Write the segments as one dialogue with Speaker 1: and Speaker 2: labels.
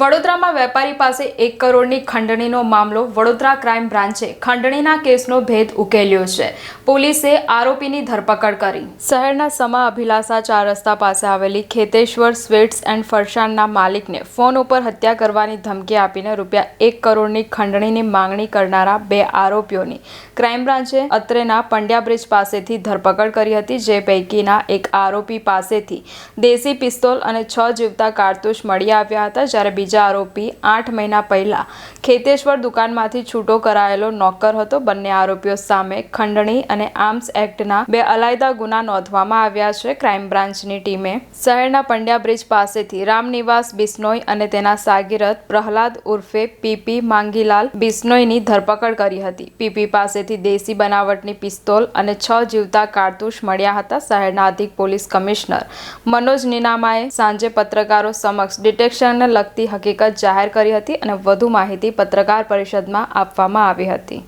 Speaker 1: વડોદરામાં વેપારી પાસે એક કરોડની ખંડણીનો મામલો વડોદરા ક્રાઇમ બ્રાન્ચે ખંડણીના કેસનો ભેદ ઉકેલ્યો છે. પોલીસે આરોપીની ધરપકડ કરી. શહેરના સમા અભિલાષા ચાર રસ્તા પાસે આવેલી ખેતેશ્વર સ્વીટ્સ એન્ડ ફરસાણના માલિકને ફોન ઉપર હત્યા કરવાની ધમકી આપીને રૂપિયા એક કરોડની ખંડણીની માંગણી કરનારા બે આરોપીઓની ક્રાઇમ બ્રાન્ચે અત્રેના પંડ્યા બ્રિજ પાસેથી ધરપકડ કરી હતી, જે પૈકીના એક આરોપી પાસેથી દેશી પિસ્તોલ અને છ જીવતા કારતૂસ મળી આવ્યા હતા, જ્યારે બીજા આરોપી આઠ મહિના પહેલા ખેતેશ્વર દુકાનમાંથી છૂટો કરાયેલો નોકર હતો. બંને આરોપીઓ સામે ખંડણી અને આર્મ્સ એક્ટના બે અલાયદા ગુના નોંધવામાં આવ્યા છે. ક્રાઇમ બ્રાન્ચની ટીમે શહેરના પંડ્યા બ્રિજ પાસેથી રામનિવાસ બિસ્નોઈ અને તેના સાગીરથ પ્રહલાદ ઉર્ફે પીપી માંગીલાલ બિસ્નોઈની ધરપકડ કરી હતી. પીપી પાસેથી દેશી બનાવટની પિસ્તોલ અને છ જીવતા કારતૂસ મળ્યા હતા. શહેરના અધિક પોલીસ કમિશનર મનોજ નીનામાએ સાંજે પત્રકારો સમક્ષ ડિટેક્શનને લગતી હકીકત જાહેર કરી હતી અને વધુ માહિતી પત્રકાર પરિષદમાં આપવામાં આવી હતી.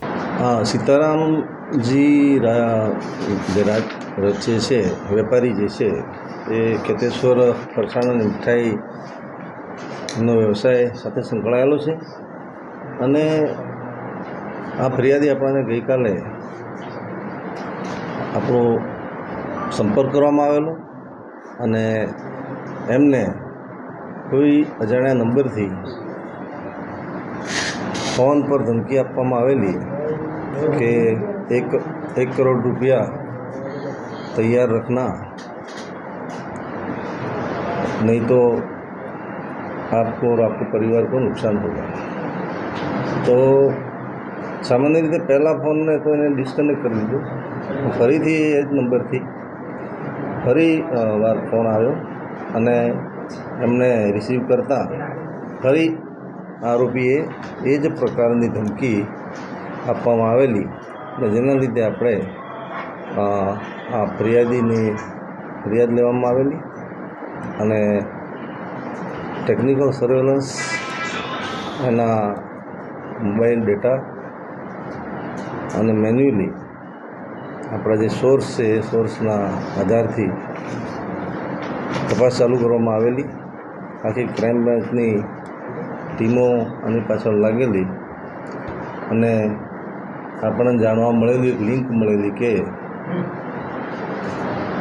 Speaker 2: સીતારામજી જે રચે છે, વેપારી જે છે, એ કેતેશ્વર ફરસાણ અને મીઠાઈનો વ્યવસાય સાથે સંકળાયેલો છે. અને આ ફરિયાદી આપણને ગઈકાલે આપણો સંપર્ક કરવામાં આવેલો અને એમને કોઈ અજાણ્યા નંબરથી ફોન પર ધમકી આપવામાં આવેલી કે એક એક કરોડ રૂપિયા તૈયાર રખના नहीं तो आपको और आपके परिवार को नुकसान होगा તો સામાન્ય રીતે પહેલાં ફોનને તો એને ડિસ્કનેક્ટ કરી દીધો ફરીથી એ જ નંબરથી ફરી અ, વાર ફોન આવ્યો અને એમને રિસીવ કરતાં, ફરી આરોપીએ એ જ પ્રકારની ધમકી આપવામાં આવેલી અને જેના લીધે આપણે આ ફરિયાદીની ફરિયાદ લેવામાં આવેલી અને ટેકનિકલ સર્વેલન્સ એના મોબાઈલ ડેટા અને મેન્યુઅલી આપણા જે સોર્સ છે એ સોર્સના આધારથી તપાસ ચાલુ કરવામાં આવેલી. આખી ક્રાઇમ બ્રાન્ચની ટીમો આની પાછળ લાગેલી. અને આપણને જાણવા મળેલી એક લિંક મળેલી કે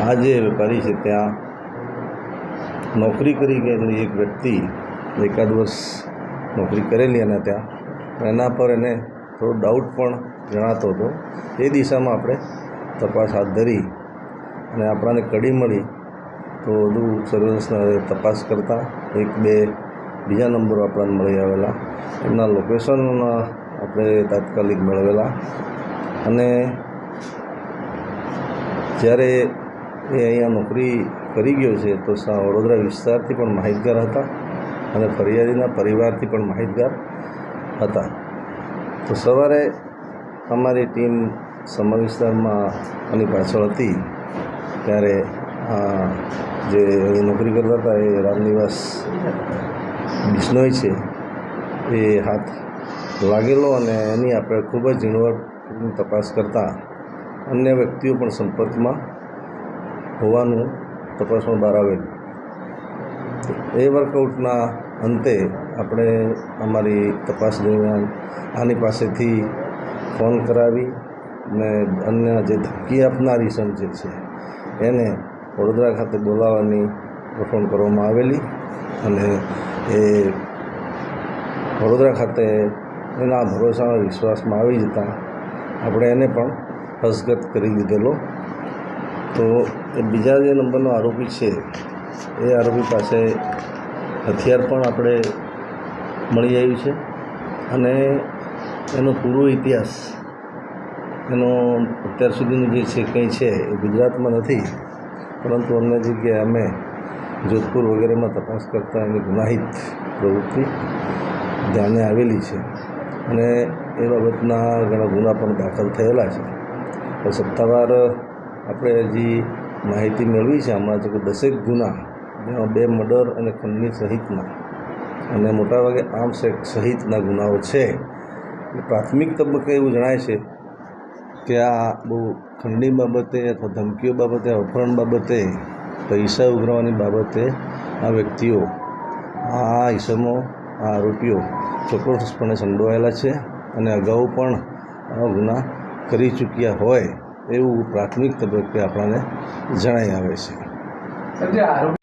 Speaker 2: આ જે વેપારી છે ત્યાં નોકરી કરી ગયેલી એક વ્યક્તિ એકાદ વર્ષ નોકરી કરેલી અને ત્યાં એના પર એને થોડો ડાઉટ પણ જણાતો હતો. એ દિશામાં આપણે તપાસ હાથ ધરી અને આપણને કડી મળી તો વધુ સર્વેલન્સના તપાસ કરતાં એક બે બીજા નંબરો આપણને મળી આવેલા. એમના લોકેશન આપણે તાત્કાલિક મેળવેલા. અને જ્યારે એ અહીંયા નોકરી કરી ગયો છે, તો વડોદરા વિસ્તારથી પણ માહિતગાર હતા અને ફરિયાદીના પરિવારથી પણ માહિતગાર હતા. તો સવારે અમારી ટીમ સમર વિસ્તારમાં આની પાછળ હતી. ત્યારે આ જે અહીં નોકરી કરતા હતા એ રામનિવાસ બિશ્નોઈ છે, એ હાથ લાગેલો અને એની આપણે ખૂબ જ ઝીણવટની તપાસ કરતાં અન્ય વ્યક્તિઓ પણ સંપર્કમાં હોવાનું તપાસમાં બહાર આવેલું. એ વર્કઆઉટના અંતે આપણે અમારી તપાસ દરમિયાન આની પાસેથી ફોન કરાવી અને અન્ય જે ધમકી આપનારી સમજે છે, એને વડોદરા ખાતે બોલાવવાની ગોઠવણ કરવામાં આવેલી અને એ વડોદરા ખાતે એના ભરોસાના વિશ્વાસમાં આવી જતાં આપણે એને પણ હસ્તગત કરી દીધેલો. તો એ બીજા જે નંબરનો આરોપી છે, એ આરોપી પાસે હથિયાર પણ આપણે મળી આવ્યું છે અને એનો પૂરો ઇતિહાસ એનો અત્યાર સુધીનું જે છે, કંઈ છે એ ગુજરાતમાં નથી. પરંતુ અન્ય જગ્યાએ અમે જોધપુર વગેરેમાં તપાસ કરતાં એની ગુનાહિત પ્રવૃત્તિ ધ્યાને આવેલી છે અને એ બાબતના ઘણા ગુના પણ દાખલ થયેલા છે. તો સત્તાવાર આપણે હજી માહિતી મેળવી છે હમણાં તો દસેક ગુના જેમાં બે મર્ડર અને ખંડની સહિતના અને મોટાભાગે આર્મ્સ એક્ટ સહિતના ગુનાઓ છે. પ્રાથમિક તબક્કે એવું જણાય છે કે આ બહુ ખંડની બાબતે અથવા ધમકીઓ બાબતે, અપહરણ બાબતે, પૈસા ઉઘરાવવાની બાબતે આ વ્યક્તિઓ, આ ઈસમો, આ આરોપીઓ ચોક્કસપણે સંડોવાયેલા છે અને અગાઉ પણ આ ગુના કરી ચૂક્યા હોય એવું પ્રાથમિક તબક્કે આપણને જણાઈ આવે છે.